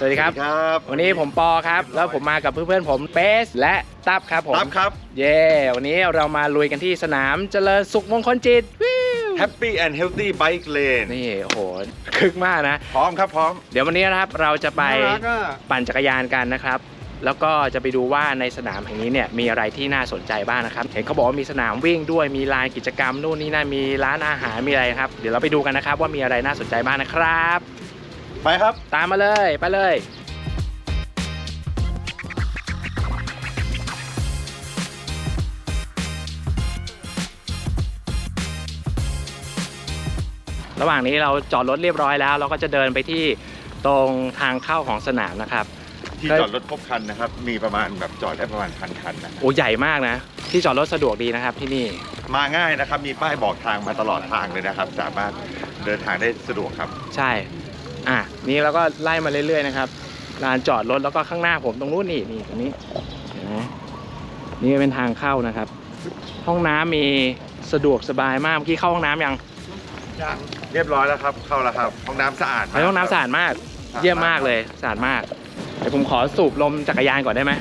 สวัสดีครับ ครับวันนี้ผมปอครับ แล้วผมมากับเพื่อนๆผมเบสและตับครับผมรับครับ เย้วันนี้เรามาลุยกันที่สนามเจริญสุขมงคลจิตวิว Happy and Healthy Bike Lane นี่โอ้โหคึกมากนะ พร้อมครับพร้อม เดี๋ยววันนี้นะครับเราจะไปน่ารักอะ ปั่นจักรยานกันนะครับ แล้วก็จะไปดูว่าในสนามแห่งนี้เนี่ยมีอะไรที่น่าสนใจบ้างนะครับ เห็นเขาบอกว่ามีสนามวิ่งด้วยมีลานกิจกรรมนู่นนี่นั่นมีร้านอาหารมีอะไรครับ เดี๋ยวเราไปดูกันนะครับว่ามีอะไรน่าสนใจบ้างนะครับ ไปครับ ตามมาเลยไปเลย ระหว่างนี้เราจอดรถเรียบร้อยแล้ว เราก็จะเดินไปที่ตรงทางเข้าของสนามนะครับ ที่เฮ้ยจอดรถครบคันนะครับ มีประมาณแบบจอดได้ประมาณพันคันนะโอ้ใหญ่มากนะ ที่จอดรถสะดวกดีนะครับที่นี่ มาง่ายนะครับ มีป้ายบอกทางมาตลอดทางเลยนะครับ สามารถเดินทางได้สะดวกครับ ใช่ อะนี่เราก็ไล่มาเรื่อยๆนะครับลานจอดรถแล้วก็ข้างหน้าผมตรงนู้นนี่นี่ตรงนี้เห็นไหมนี่เป็นทางเข้านะครับ ห้องน้ำมีสะดวกสบายมากเมื่อกี้เข้าห้องน้ำยังยังเรียบร้อยแล้วครับ เข้าแล้วครับ ห้องน้ำสะอาดไปห้องน้ำสะอาดมาก เยี่ยมมากเลยสะอาดมากเดี๋ยวผมขอสูบลมจักรยานก่อนได้ไหม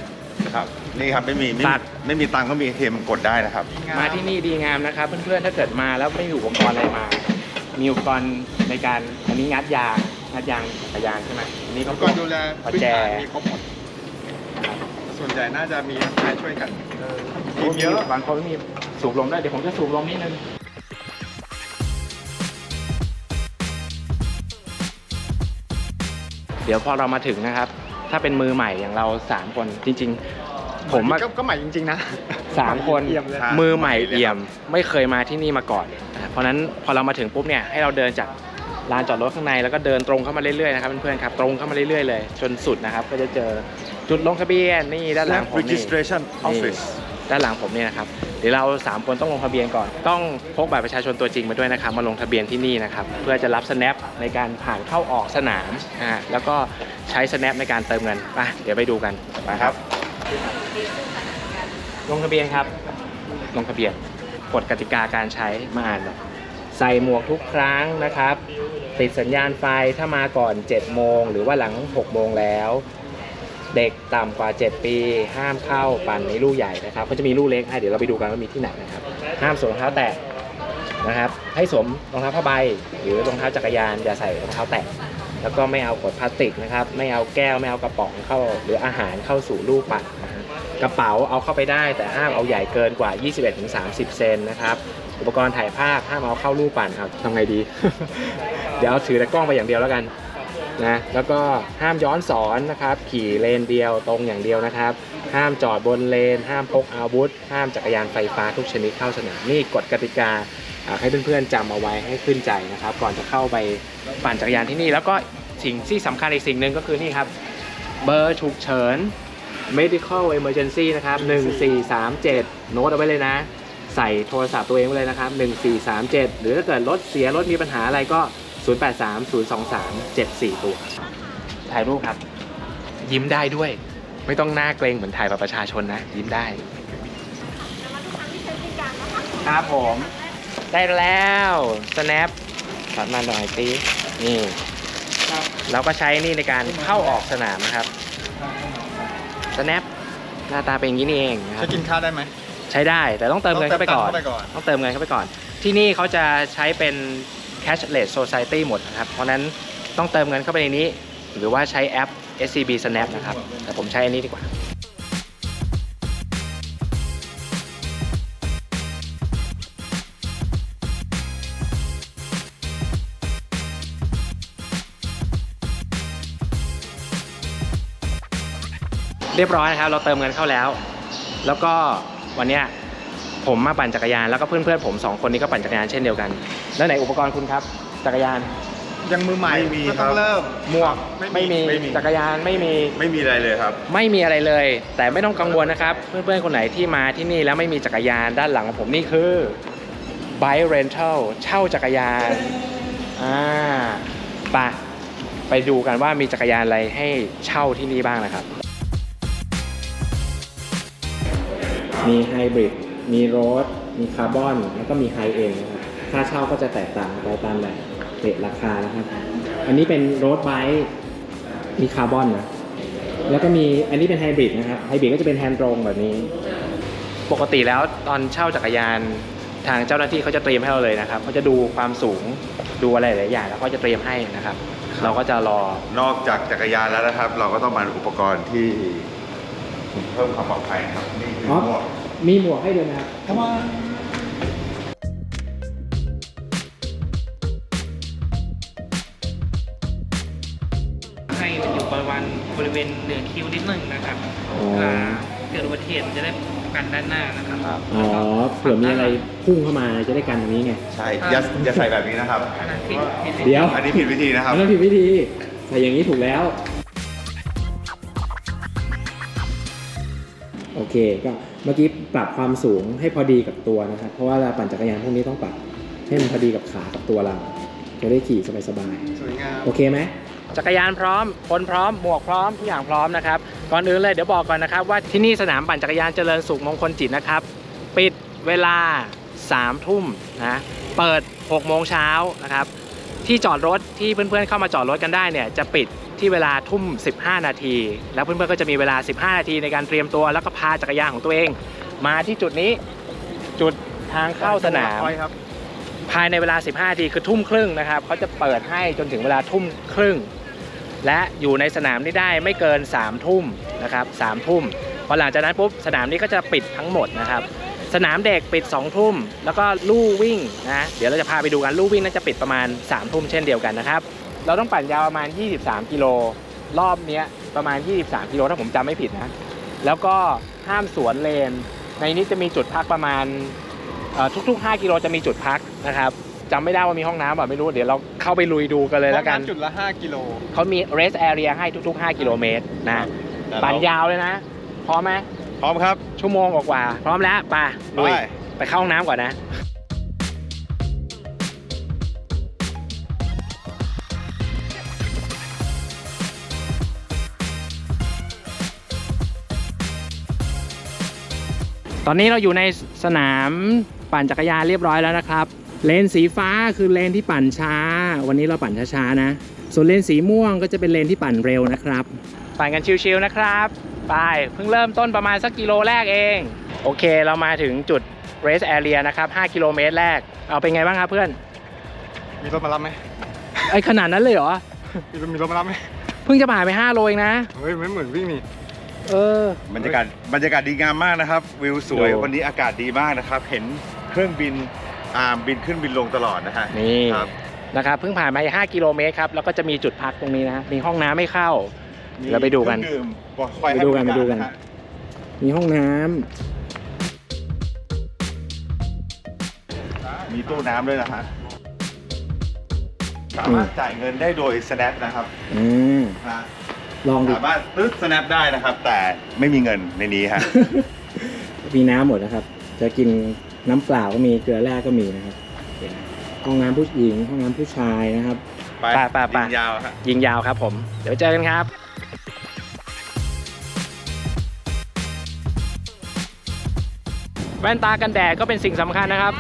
ครับนี่ครับไม่มีไม่ตัมีดไม่มีตังค์ก็มีเทมกดได้นะครับ มาที่นี่ดีงามนะครับ เพื่อนๆถ้าเกิดมาแล้วไม่มีอุปกรณ์อะไรมา มีอุปกรณ์ในการอันนี้งัดยาง งัดยางจักรยานใช่ไหมอันนี้แล้ก็วก็ดูแลประพื้นแจฐานมีครบหมด ส่วนใหญ่น่าจะมีใครช่วยกันทีมเยอะ บางคนไม่มีสูบลมได้เดี๋ยวผมจะสูบลมนิดนึงเดี๋ยวพอเรามาถึงนะครับ ถ้าเป็นมือใหม่อย่างเราสามคนจริง ๆ ผมอะก็ก็ใหม่จริง ๆ นะสามคนเยี่ยมเลยครับมือใหม่เอี่ยม ไม่เคยมาที่นี่มาก่อนนะเพราะฉะนั้นพอเรามาถึงปุ๊บเนี่ยให้เราเดินจาก ลานจอดรถข้างในแล้วก็เดินตรงเข้ามาเรื่อยๆนะครับเพื่อนๆครับตรงเข้ามาเรื่อยๆเลยจนสุดนะครับก็จะเจอจุดลงทะเบียนนี่ด้านหลังและผมนี่ registration office ด้านหลังผมเนี่ยนะครับเดี๋ยวเราสามคนต้องลงทะเบียนก่อน ต้องพกบัตรประชาชนตัวจริงมาด้วยนะครับมาลงทะเบียนที่นี่นะครับเพื่อจะรับ snap ในการผ่านเข้าออกสนามอ่าแล้วก็ใช้ snap ในการเติมเงินไปเดี๋ยวไปดูกันไปครับ ลงทะเบียนครับ ลงทะเบียนกฎกติกาการใช้มาอ่านหน่อย ใส่หมวกทุกครั้งนะครับ ติดสัญญาณไฟถ้ามาก่อน 7 โมง หรือว่าหลัง 6 โมงแล้ว เด็กต่ำกว่า 7 ปี ห้ามเข้าปั่นในลู่ใหญ่นะครับก็จะมีลู่เล็กให้เดี๋ยวเราไปดูกันว่ามีที่ไหนนะครับ ห้ามสวมรองเท้าแตะนะครับ ให้สวมรองเท้าผ้าใบ หรือรองเท้าจักรยานอย่าใส่รองเท้าแตะแล้วก็ไม่เอาขวดพลาสติกนะครับ ไม่เอาแก้วไม่เอากระป๋องเข้า หรืออาหารเข้าสู่ลู่ปั่นนะฮะกระเป๋าเอาเข้าไปได้แต่ห้ามเอาใหญ่เกินกว่า 21-30 เซนนะครับ อุปกรณ์ถ่ายภาพห้ามเอาเข้าลู่ปั่นครับทำไงดี เดี๋ยวเอาถือแต่กล้องไปอย่างเดียวแล้วกันนะแล้วก็ห้ามย้อนสอนนะครับ ขี่เลนเดียวตรงอย่างเดียวนะครับ ห้ามจอดบนเลน ห้ามพกอาวุธ ห้ามจักรยานไฟฟ้าทุกชนิดเข้าสนามนี่กฎกติกาอ่าให้เพื่อนๆจำเอาไว้ให้ขึ้นใจนะครับ ก่อนจะเข้าไปปั่นจักรยานที่นี่ แล้วก็สิ่งที่สำคัญอีกสิ่งหนึ่งก็คือนี่ครับเบอร์ฉุกเฉิน medical emergency นะครับ 1437 โน้ตเอาไว้เลยนะ ใส่โทรศัพท์ตัวเองไว้เลยนะครับ 1437 หรือถ้าเกิดรถเสียรถมีปัญหาอะไรก็ 08302374 ตัว ถ่ายรูปครับ ยิ้มได้ด้วย ไม่ต้องหน้าเกรงเหมือนถ่ายบัตรประชาชนนะ ยิ้มได้ ครับผม ได้แล้ว snap ถัดมาหน่อยสินี่เราก็ใช้นี่ในการเข้าออกสนามนะครับ snap หน้าตาเป็นอย่างนี้นี่เองนะครัจะบกินข้าวได้ไหมใช้ได้ แต่ต้องเติมเงินเข้าไปก่อนต้องเติมตังค์เข้าไปก่อน ต้องเติมเงินเข้าไปก่อน ที่นี่เขาจะใช้เป็น cashless society หมดนะครับ เพราะฉะนั้นต้องเติมเงินเข้าไปในนี้ หรือว่าใช้แอป SCB Snap นะครับ แต่ผมใช้อันนี้ดีกว่าเรียบร้อยนะครับ เราเติมเงินเข้าแล้ว แล้วก็ วันเนี้ยผมมาปั่นจักรยานแล้วก็เพื่อนๆผมสองคนนี้ก็ปั่นจักรยานเช่นเดียวกัน แล้วไหนอุปกรณ์คุณครับ จักรยานยังมือใหม่ไม่มีก็ครัต้อบงเริ่ม หมวกไม่มีไม่มี จักรยานไม่มี ไม่มีอะไรเลยครับ ไม่มีอะไรเลย แต่ไม่ต้องกังวลนะครับ เพื่อนๆ คนไหนที่มาที่นี่แล้วไม่มีจักรยานด้านหลังของผมนี่คือ Bike Rental เช่าจักรยานอ่าไปไปดูกันว่ามีจักรยานอะไรให้เช่าที่นี่บ้างนะครับ มีไฮบริด มีโรดมีคาร์บอน แล้วก็มีไฮเอ็นนะครับ ค่าเช่าก็จะแตกต่างไปตามแบบเรทราคานะครับ อันนี้เป็นโรดไบค์มีคาร์บอนนะ แล้วก็มี อันนี้เป็นไฮบริดนะครับ ไฮบริดก็จะเป็นแฮนด์ตรงแบบนี้ ปกติแล้วตอนเช่าจักรยานทางเจ้าหน้าที่เขาจะเตรียมให้เราเลยนะครับเขาจะดูความสูง ดูอะไรหลายอย่างแล้วเขาจะเตรียมให้นะครับ เราก็จะรอ นอกจากจักรยานแล้วนะครับ เราก็ต้องมาอุปกรณ์ที่เพิ่มความปลอดภัยนะครับนี่คืออ๋อหมวก มีหมวกให้ด้วยนะครับให้มันอยู่ประมาณบริเวณเหนือคิ้วนิดนึงนะครับอ๋อเวลาเกิดอุบัติเหตุมันจะได้กันด้านหน้านะครับ อ๋อเผื่อมีอะไรพุ่งเข้ามาจะได้กันตรงนี้ไงใช่อย่าอย่าใส่แบบนี้นะครับ อันนั้นผิดผิดเดี๋ยวอันนี้ผิดวิธีนะครับอันนั้นผิดวิธีใส่อย่างนี้ถูกแล้ว โอเค ก็เมื่อกี้ปรับความสูงให้พอดีกับตัวนะครับ เพราะว่าเราปั่นจักรยานพวกนี้ต้องปรับให้มันพอดีกับขากับตัวเรา จะได้ขี่สบายสวยงามๆโอเคไหมจักรยานพร้อม คนพร้อม หมวกพร้อมทุกอย่างพร้อมนะครับ ก่อนอื่นเลยเดี๋ยวบอกก่อนนะครับ ว่าที่นี่สนามปั่นจักรยานเจริญสุขมงคลจิตนะครับ ปิดเวลา3ทุ่มนะ เปิด6โมงเช้านะครับ ที่จอดรถที่เพื่อนๆเข้ามาจอดรถกันได้เนี่ยจะปิด ที่เวลาทุ่ม 15 นาที แล้วเพื่อนๆก็จะมีเวลา 15 นาทีในการเตรียมตัวแล้วก็พาจักรยานของตัวเอง มาที่จุดนี้จุดทางเข้าสนามครับภายในเวลา 15 นาทีคือทุ่มครึ่งนะครับเขาจะเปิดให้จนถึงเวลาทุ่มครึ่ง และอยู่ในสนามนี้ได้ไม่เกิน 3 ทุ่มนะครับ3ทุ่มพอหลังจากนั้นปุ๊บสนามนี้ก็จะปิดทั้งหมดนะครับสนามเด็กปิด2ทุ่มแล้วก็ลู่วิ่งนะเดี๋ยวเราจะพาไปดูกันลู่วิ่งน่าจะปิดประมาณ3ทุ่มเช่นเดียวกันนะครับ เราต้องปั่นยาวประมาณ 23 กิโล รอบเนี้ยประมาณ 23 กิโลถ้าผมจำไม่ผิดนะ แล้วก็ห้ามสวนเลน ในนี้จะมีจุดพักประมาณเอ่อทุก ๆ 5 กิโลจะมีจุดพักนะครับจำไม่ได้ว่ามีห้องน้ำแบบไม่รู้เดี๋ยวเราเข้าไปลุยดูกันเลยแล้วกันจุดละ 5 กิโลเขามี rest area ให้ทุก ๆ 5 กิโลเมตรนะปั่นยาวเลยนะ พร้อมไหมพร้อมครับ ชั่วโมงกว่าๆพร้อมแล้วไปลุยไปไปเข้าห้องน้ำก่อนนะ ตอนนี้เราอยู่ในสนามปั่นจักรยานเรียบร้อยแล้วนะครับ เลนสีฟ้าคือเลนที่ปั่นช้า วันนี้เราปั่นช้าๆนะ ส่วนเลนสีม่วงก็จะเป็นเลนที่ปั่นเร็วนะครับ ปั่นกันชิวๆนะครับไปเพิ่งเริ่มต้นประมาณสักกิโลแรกเอง โอเคเรามาถึงจุด race area นะครับ5กิโลเมตรแรก เอาเป็นไงบ้างครับเพื่อน มีรถมารับไหมไอขนาดนั้นเลยเหรอ มีรถมีรถมารับไหมเพิ่งจะผ่านไป5โลเองนะ เฮ้ยไม่เหมือนวิ่งนี่ เออ บรรยากาศบรรยากาศดีงามมากนะครับ วิวสวย ดู วันนี้อากาศดีมากนะครับ เห็นเครื่องบินอ่าบินขึ้นบินลงตลอดนะฮะนี่ครับ นะครับเพิ่งผ่านมา5กิโลเมตรครับแล้วก็จะมีจุดพักตรงนี้นะมีห้องน้ำไม่เข้า เราไปดูกันเครื่องดื่มคอยให้ไปดูกันบริาไปดูกันะฮะ มีห้องน้ำมีตู้น้ำด้วยนะฮะสามารถจ่ายเงินได้โดย snap นะครับอืมนะ ลองดู สามารถตึ๊ด snap ได้นะครับ แต่ไม่มีเงินในนี้ฮะ มีน้ำหมดนะครับ จะกินน้ำเปล่าก็มีเกลือแร่ก็มีนะครับห้องน้ำผู้หญิงห้องน้ำผู้ชายนะครับ ไปไปไปไป ยิงยาวฮะ ยิงยาวครับผม เดี๋ยวเจอกันครับ แว่นตากันแดดก็เป็นสิ่งสำคัญนะครับ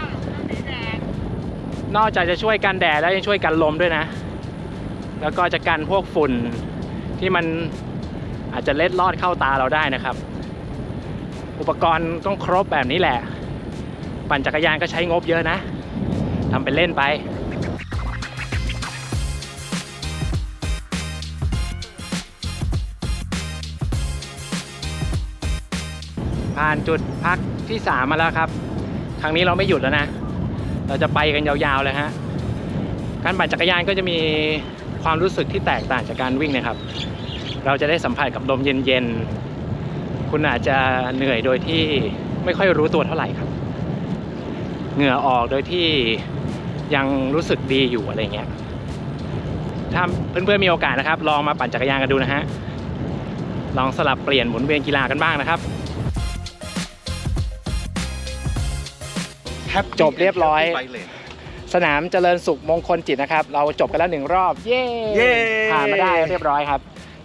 นอกจากจะช่วยกันแดดแล้วยังช่วยกันลมด้วยนะ แล้วก็จะกันพวกฝุ่น ที่มันอาจจะเล็ดลอดเข้าตาเราได้นะครับ อุปกรณ์ต้องครบแบบนี้แหละ ปั่นจักรยานก็ใช้งบเยอะนะทำเป็นเล่นไปผ่านจุดพักที่ 3 มาแล้วครับ ครั้งนี้เราไม่หยุดแล้วนะ เราจะไปกันยาวๆเลยฮะ การปั่นจักรยานก็จะมี ความรู้สึกที่แตกต่างจากการวิ่งนะครับ เราจะได้สัมผัสกับลมเย็นๆ คุณอาจจะเหนื่อยโดยที่ไม่ค่อยรู้ตัวเท่าไหร่ครับ เหงื่อออกโดยที่ยังรู้สึกดีอยู่อะไรเงี้ย ถ้าเพื่อนๆมีโอกาสนะครับ ลองมาปั่นจักรยานกันดูนะฮะ ลองสลับเปลี่ยนหมุนเวียนกีฬากันบ้างนะครับจบเรียบร้อย สนามเจริญสุขมงคลจิตนะครับ เราจบกันแล้วหนึ่งรอบ เย้เย้ ผ่านมาได้เรียบร้อยครับ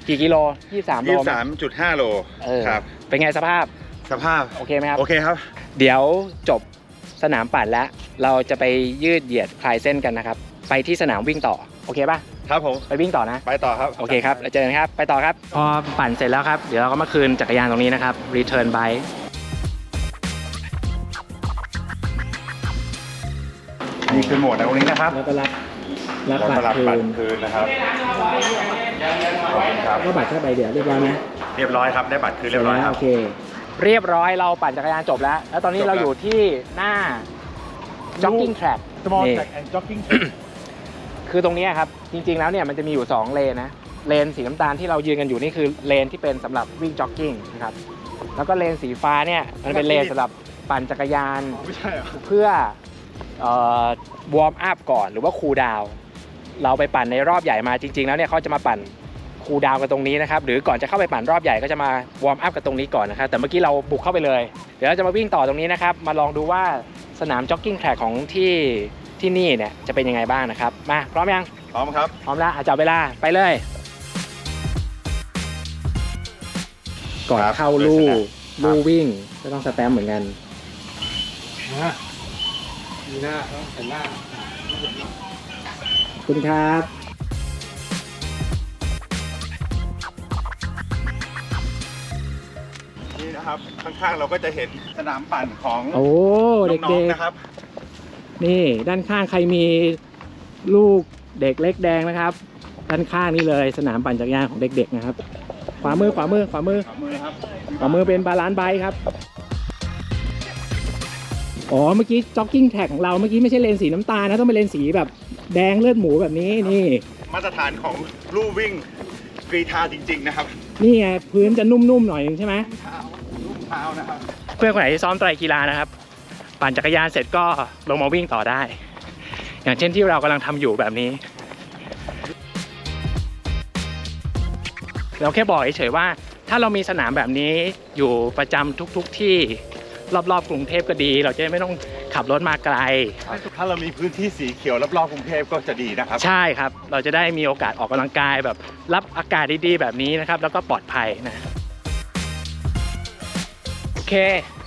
กี่กิโล 23โลยี่ไหม สามจุดห้าโลเออ ครับ เป็นไงสภาพ สภาพ โอเคไหมครับ โอเคครับ เดี๋ยวจบสนามปั่นแล้ว เราจะไปยืดเหยียดคลายเส้นกันนะครับ ไปที่สนามวิ่งต่อ โอเคป่ะ ครับผม ไปวิ่งต่อนะ ไปต่อครับ โอเคครับแล้วเจอกันครับ ไปต่อครับ พอปั่นเสร็จแล้วครับ เดี๋ยวเราก็มาคืนจักรยานตรงนี้นะครับ return bike นี่คือโหมดในตรงนี้นะครับแล้วก็รับรับแล้วบัก็ตรรับคืบัตนรคืนนะครับขอบคุณครับ ก็บัตรแค่ใบเดียวเรียบร้อยไหมเรียบร้อยครับ ได้บัตรคืนเรียบร้อยครับ โอเค เรียบร้อยเราปั่นจักรยานจบแล้ว แล้วตอนนี้จบแล้วเราอยู่ที่หน้า jogging track small นี่ track and jogging คือตรงเนี้ยครับ จริง ๆ แล้วเนี่ยมันจะมีอยู่ 2 เลนนะ เลนสีน้ำตาลที่เรายืนกันอยู่นี่คือเลนที่เป็นสำหรับวิ่งจ็อกกิ้งนะครับ แล้วก็เลนสีฟ้าเนี่ยมันเป็นเลนสำหรับปั่นจักรยาน ไม่ใช่เหรอเพื่อ วอร์มอัพก่อนหรือว่าคูลดาวน์เราไปปั่นในรอบใหญ่มาจริง ๆ แล้วเนี่ยเขาจะมาปั่นคูลดาวน์กันตรงนี้นะครับหรือก่อนจะเข้าไปปั่นรอบใหญ่ก็จะมาวอร์มอัพกันตรงนี้ก่อนนะครับแต่เมื่อกี้เราบุกเข้าไปเลย เดี๋ยวเราจะมาวิ่งต่อตรงนี้นะครับมาลองดูว่าสนามจ็อกกิ้งแทร็กของที่ที่นี่เนี่ยจะเป็นยังไงบ้างนะครับมาพร้อมยังพร้อมครับพร้อมแล้วอาจับเวลาไปเลย ก่อนครับเข้าลู่ครับลู่วิ่งก็ต้องสแตมป์เหมือนกัน นะมีหน้าต้องเห็นหน้าขอบคุณครับนี่นะครับ ข้างๆเราก็จะเห็นสนามปั่นของโอ้น้เด็องกๆนะครับ ๆนี่ ด้านข้างใครมีลูกเด็กเล็กแดงนะครับ ด้านข้างนี่เลยสนามปั่นจักรยานของเด็ก ๆ นะครับ ขวามือขวามือขวามือขวามือครับขวามือเป็นบาลานซ์ไบค์ครับ อ๋อเมื่อกี้จ็อกกิ้งแท็กของเราเมื่อกี้ไม่ใช่เลนสีน้ำตาลนะต้องเป็นเลนสีแบบแดงเลือดหมูแบบนี้นี่มาตรฐานของลู่วิ่งกรีธาจริง ๆ นะครับนี่ไงพื้นจะนุ่มๆหน่อยนึงใช่ไหมเท้าลุ่มเท้านะครับ เพื่อนคนไหนที่ซ้อมไตรกีฬานะครับ ปั่นจักรยานเสร็จก็ลงมาวิ่งต่อได้ อย่างเช่นที่เรากำลังทำอยู่แบบนี้ เราแค่บอกเฉยๆว่า ถ้าเรามีสนามแบบนี้อยู่ประจำทุกๆที่ รอบๆกรุงเทพก็ดี เราจะได้ไม่ต้องขับรถมาไกล ถ้าเรามีพื้นที่สีเขียวรอบๆกรุงเทพก็จะดีนะครับ ใช่ครับ เราจะได้มีโอกาสออกกำลังกายแบบรับอากาศดีๆแบบนี้นะครับ แล้วก็ปลอดภัยนะ โอเค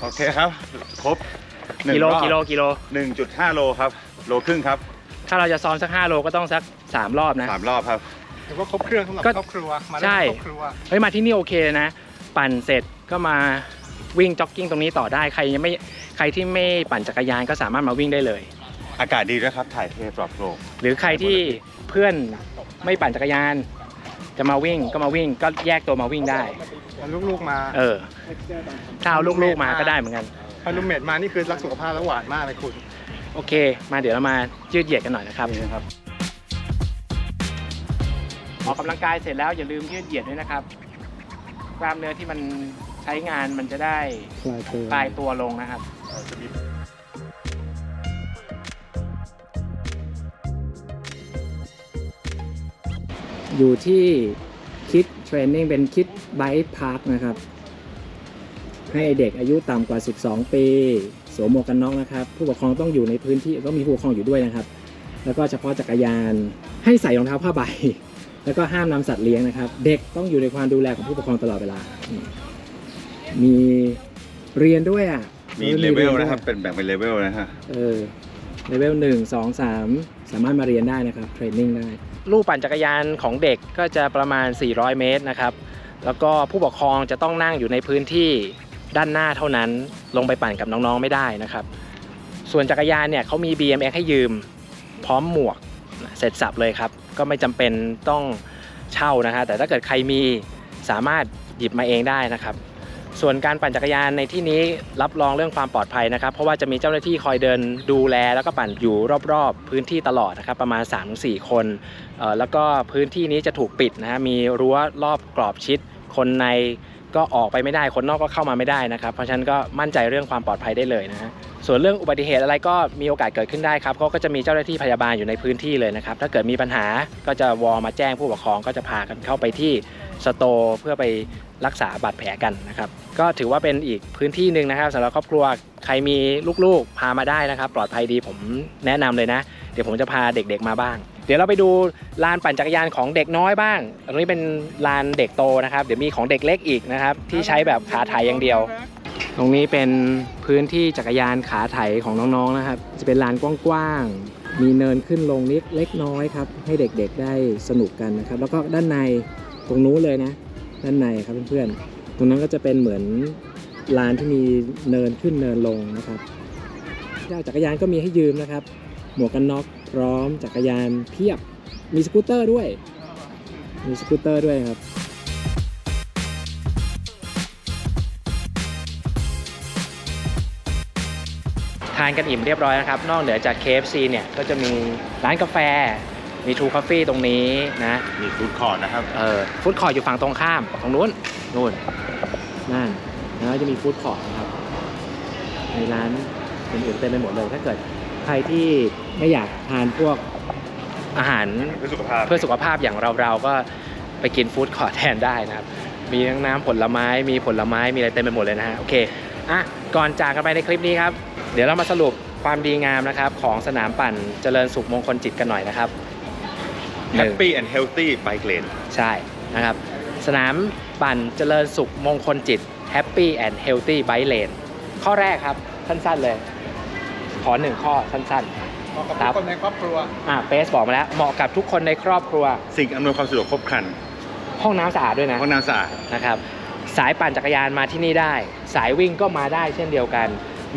โอเคครับ ครบหนึ่งกิโลรอบกิโลกิโลหนึ่งจุดห้าโลครับ โลครึ่งครับ ถ้าเราจะซ้อมสัก5โลก็ต้องสัก3รอบนะสามรอบครับถือว่าครบเครื่องสำหรับก็ครอบครัว มาใช่เล่นครอบครัว เฮ้ยมาที่นี่โอเคเลยนะ ปั่นเสร็จก็มา วิ่งจ็อกกิ้งตรงนี้ต่อได้ใครยังไม่ใครที่ไม่ปั่นจักรยานก็สามารถมาวิ่งได้เลย อากาศดีด้วยครับถ่ายเทปลอบโลก หรือใครที่เพื่อนไม่ปั่นจักรยาน จะมาวิ่งก็มาวิ่งก็แยกตัวมาวิ่งได้ เอาลูกๆมาเออถ้าเอาลูกๆมาก็ได้เหมือนกันพอลูกเมดมานี่คือรักสุขภาพและหวานมากเลยคุณ โอเค มาเดี๋ยวเรามายืดเหยียดกันหน่อยนะครับนี่นะครับออกกำลังกายเสร็จแล้วอย่าลืมยืดเหยียดด้วยนะครับ กล้ามเนื้อที่มัน ใช้งานมันจะได้คลายตัวลงนะครับอยู่ที่คิดเทรนนิ่งเป็นคิดไบค์พาร์คนะครับ ให้เด็กอายุต่ำกว่า 12 ปี สวมหมวกกันน็อกนะครับ ผู้ปกครองต้องอยู่ในพื้นที่ต้องมีผู้ปกครองอยู่ด้วยนะครับ แล้วก็เฉพาะจักรยานให้ใส่รองเท้าผ้าใบ แล้วก็ห้ามนำสัตว์เลี้ยงนะครับ เด็กต้องอยู่ในความดูแลของผู้ปกครองตลอดเวลานี่ มีเรียนด้วยอะมีออเลเวลยด้วยนะครับ เป็นแบ่งเป็นเลเวลนะฮะ เออเลเวลหนึ่งสองสามสามารถมาเรียนได้นะครับเทรนนิ่งได้ ลู่ปั่นจักรยานของเด็กก็จะประมาณ 400 เมตรนะครับ แล้วก็ผู้ปกครองจะต้องนั่งอยู่ในพื้นที่ด้านหน้าเท่านั้น ลงไปปั่นกับน้องๆไม่ได้นะครับ ส่วนจักรยานเนี่ยเขามี BMX ให้ยืม พร้อมหมวกเสร็จสับเลยครับ ก็ไม่จำเป็นต้องเช่านะฮะแต่ถ้าเกิดใครมีสามารถหยิบมาเองได้นะครับ ส่วนการปั่นจักรยานในที่นี้รับรองเรื่องความปลอดภัยนะครับ เพราะว่าจะมีเจ้าหน้าที่คอยเดินดูแล แล้วก็ปั่นอยู่รอบๆ พื้นที่ตลอดนะครับประมาณ 3-4 คนแล้วก็พื้นที่นี้จะถูกปิดนะฮะมีรั้วรอบกรอบชิดคนใน ก็ออกไปไม่ได้คนนอกก็เข้ามาไม่ได้นะครับ เพราะฉะนั้นก็มั่นใจเรื่องความปลอดภัยได้เลยนะฮะส่วนเรื่องอุบัติเหตุอะไรก็มีโอกาสเกิดขึ้นได้ครับก็จะมีเจ้าหน้าที่พยาบาลอยู่ในพื้นที่เลยนะครับ ถ้าเกิดมีปัญหาก็จะวอลมาแจ้งผู้ปกครองก็จะพากันเข้าไปที่สโตร์เพื่อไปรักษาบาดแผลกันนะครับ ก็ถือว่าเป็นอีกพื้นที่หนึ่งนะครับสำหรับครอบครัวใครมีลูกๆพามาได้นะครับ ปลอดภัยดีผมแนะนำเลยนะ เดี๋ยวผมจะพาเด็กๆมาบ้าง เดี๋ยวเราไปดูลานปั่นจักรยานของเด็กน้อยบ้างตรงนี้เป็นลานเด็กโตนะครับ เดี๋ยวมีของเด็กเล็กอีกนะครับ ที่ใช้แบบขาถ่ายอย่างเดียว ตรงนี้เป็นพื้นที่จักรยานขาไถของน้องๆนะครับ จะเป็นลานกว้างๆ มีเนินขึ้นลงนิดเล็กน้อยครับให้เด็กๆได้สนุกกันนะครับ แล้วก็ด้านในตรงนู้นเลยนะ ด้านในครับเพื่อนๆ ตรงนั้นก็จะเป็นเหมือนลานที่มีเนินขึ้นเนินลงนะครับเจ้าจักรยานก็มีให้ยืมนะครับ หมวกกันน็อกพร้อมจักรยานเพียบ มีสกูตเตอร์ด้วย มีสกูตเตอร์ด้วยครับทานกันอิ่มเรียบร้อยนะครับ นอกเหนือจาก KFC เนี่ยก็จะมีร้านกาแฟ มี True Coffee ตรงนี้นะ มีฟู้ดคอร์ทนะครับ เออฟู้ดคอร์ทอยู่ฝั่งตรงข้ามตรงนู้นนู่นนั่นแล้วจะมีฟู้ดคอร์ทนะครับมีร้านอื่นๆเต็มไปหมดเลยถ้าเกิด ใครที่ไม่อยากทานพวกอาหารเพื่อสุขภาพเพื่อสุขภาพอย่างเราเราๆก็ไปกินฟู้ดคอร์ทแทนได้นะครับ มีทั้งน้ำผลไม้มีผลไม้มีอะไรเต็มไปหมดเลยนะฮะโอเคอะก่อนจากกันไปในคลิปนี้ครับ เดี๋ยวเรามาสรุปความดีงามนะครับ ของสนามปั่นเจริญสุขมงคลจิตกันหน่อยนะครับหนึ่ง Happy and Healthy Bike Lane ใช่นะครับ สนามปั่นเจริญสุขมงคลจิต Happy and Healthy Bike Lane ข้อแรกครับสั้นๆเลย ขอหนึ่งข้อสั้นเหมาะกับครัทุบกคนในครอบครัวๆ อะเฟสบอกมาแล้ว เหมาะกับทุกคนในครอบครัว สิ่งอำนวยความสะดวกครบครันห้องน้ำสะอาดด้วยนะห้องน้ำสะอาดนะครับ สายปั่นจักรยานมาที่นี่ได้ สายวิ่งก็มาได้เช่นเดียวกัน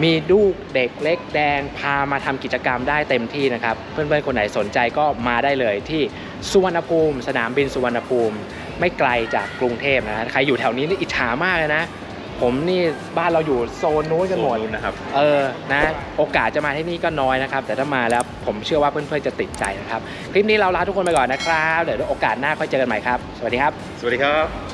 มีลูกเด็กเล็กแดงพามาทำกิจกรรมได้เต็มที่นะครับ เพื่อนๆ คนไหนสนใจก็มาได้เลยที่สุวรรณภูมิ สนามบินสุวรรณภูมิ ไม่ไกลจากกรุงเทพนะใครอยู่แถวนี้นี่อิจฉามากเลยนะ ผมนี่บ้านเราอยู่โซนนู้นกันหมดโซนนู้นนะครับ เออ นะ โอกาสจะมาที่นี่ก็น้อยนะครับ แต่ถ้ามาแล้วผมเชื่อว่าเพื่อนๆจะติดใจนะครับ คลิปนี้เราลาทุกคนไปก่อนนะครับ เดี๋ยวโอกาสหน้าค่อยเจอกันใหม่ครับ สวัสดีครับ สวัสดีครับ